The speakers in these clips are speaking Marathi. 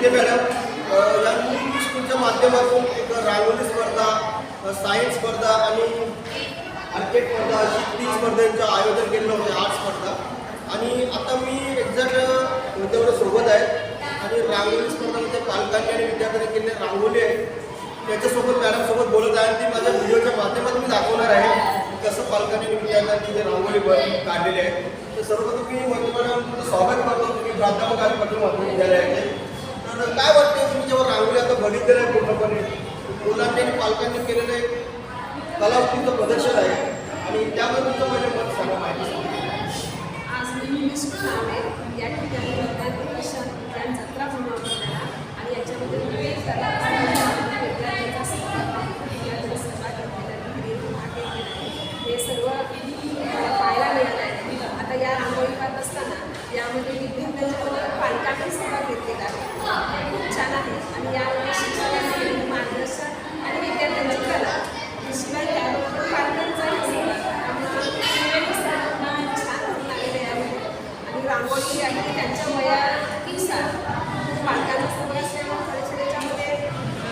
म्हणजे विजय मॅडम अ, या इंग्लिश स्कूलच्या माध्यमातून एक रांगोळी स्पर्धा सायन्स स्पर्धा आणि आर्केट स्पर्धा अशी तीन स्पर्धांचं आयोजन केलेलं होतं आर्ट स्पर्धा. आणि आता मी एक्झॅक्ट त्यांच्याकडे सोबत आहे. आणि रांगोली स्पर्धामध्ये पालकांनी आणि विद्यार्थ्यांनी केलेली रांगोली आहे. त्याच्यासोबत मॅडमसोबत बोलत आहे आणि ती माझ्या व्हिडिओच्या माध्यमातून मी दाखवणार आहे कसं पालकांनी आणि विद्यार्थ्यांनी जे रांगोली काढलेली आहे. तर सर्वप्रथम मी वंदे मॅडम तुमचं स्वागत करतो. तुम्ही प्राध्यापक आणि पटल माध्यमिक विद्यालयाचे तर काय वाटते तुम्ही जेव्हा रांगोली आता बघितलेलं आहे पूर्णपणे. मुलांनी आणि पालकांनी केलेलं एक कलाकृतीचं प्रदर्शन आहे. आणि त्यावर तुमचं माझे मत सांगा माहिती आज मी मिस्टर आहे म्हणजे या ठिकाणी विज्ञान प्रदर्शन जत्रा बनवतो आणि याच्यामध्ये विविध विद्यार्थ्यांचा हे सर्व पाहायला मिळालं आहे. आता या रांगोळी पाहत असताना यामध्ये विद्यार्थ्यांच्या पालकांनी सहभाग घेतलेला आहे. खूप छान आहे. आणि या शिक्षकांनी केलेलं मार्गदर्शन आणि विद्यार्थ्यांची कला शिवाय त्याबरोबर पालकांचाही सहभाग आम्हाला त्रिवेणी सहभाग छान होऊन आलेले आहे आणि रांगोळी आहे त्यांच्या वयानुसार पालकांचा सहभाग असल्यामुळे थोडेसे त्याच्यामध्ये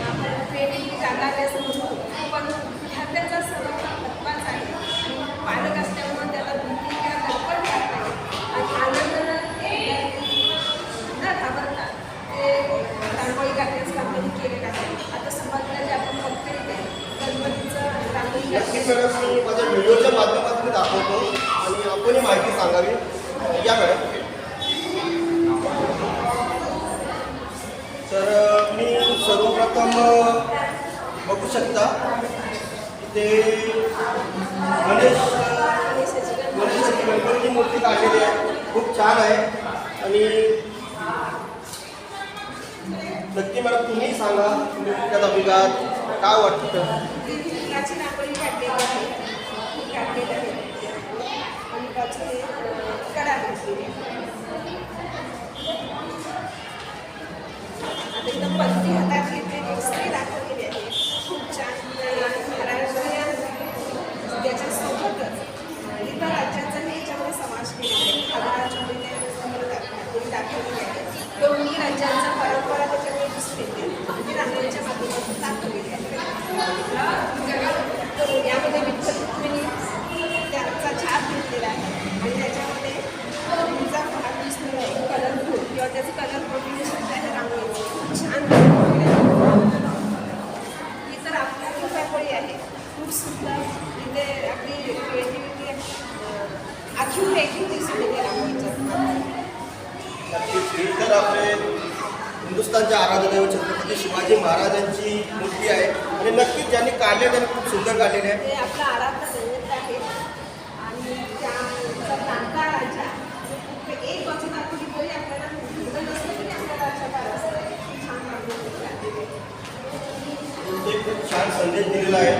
आपण क्रिएटिव्हिटी जागा आहे असं म्हणतो पण विद्यार्थ्यांचा सहभाग महत्त्वाचा आहे आणि पालक असल्यामुळे त्याला भीती किंवा धडपड राहत नाही आणि आनंदानं न घाबरता ते रांगोळी काढण्याचं काम त्यांनी केलेलं आहे आता समजलं जे आपण बघतोय ते गणपतीचं रांगोळी नक्कीच काढण्याचं मॅडम मी माझ्या व्हिडिओच्या माध्यमातून मी दाखवतो आणि आपणही माहिती सांगावी या मॅडम तर मी सर्वप्रथम बघू शकता ते गणेश गणेशाची गणपतीची मूर्ती काढलेली आहे. खूप छान आहे. आणि नक्की मला तुम्ही सांगा तुम्ही त्यात अभिघात काय वाटतं? प्राचीन रांगोळी काढलेली आहे काढलेली आहे आणि त्याची कडा घातलेली आहे आता एकदम पलटी हातात घेतलेली एक स्त्री दाखवलेली आहे खूप छान महाराष्ट्रीय त्याच्यासोबतच इतर राज्यांचाही याच्यामध्ये समावेश केलेला आहे खालराज दाखवलेली दाखवलेली आहे दोन्ही राज्यांचा परंपरा त्याच्यामध्ये दिसून येते आणि रांगोळीच्या माध्यमातून दाखवलेली आहे तर यामध्ये विठ्ठल रुक्मिणी त्यांचा छाप घेतलेला आहे आणि त्याच्यामध्ये तुमचा भाग दिसतो आहे कलरफुल किंवा त्याचं कलर कॉम्बिनेशन आहे रांगोळीचं खूप छान दाखवलेलं आहे. ही तर आपल्या खूप रांगोळी आहे खूप सुंदर इथे आपली क्रिएटिव्हिटी नक्कीच. ही तर आपले हिंदुस्थानचे आराधदेव छत्रपती शिवाजी महाराजांची मूर्ती आहे. आणि नक्कीच ज्यांनी काढले त्यांनी खूप सुंदर काढलेले आहे आपला आराध्य दैवत आहे. आणि त्याचा राजा एक वचन दाखवली तरी आपल्याला खूप छान संदेश दिलेला आहे.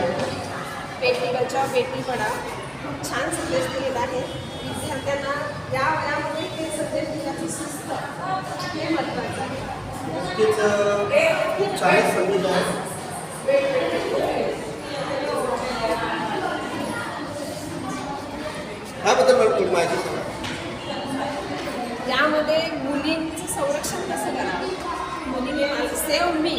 बेटी बचाव बेटी पढाव खूप छान संदेश दिलेला आहे. विद्यार्थ्यांना या वयामध्ये ते संदेश देण्याचं शिस्त हे महत्त्वाचं आहे. नक्कीच अं, खूप छान संदेश आहे ह्याबद्दल मला थोडी माहिती सांगा. यामध्ये मुलींचं संरक्षण कसं करावं? मुलीने सेव मी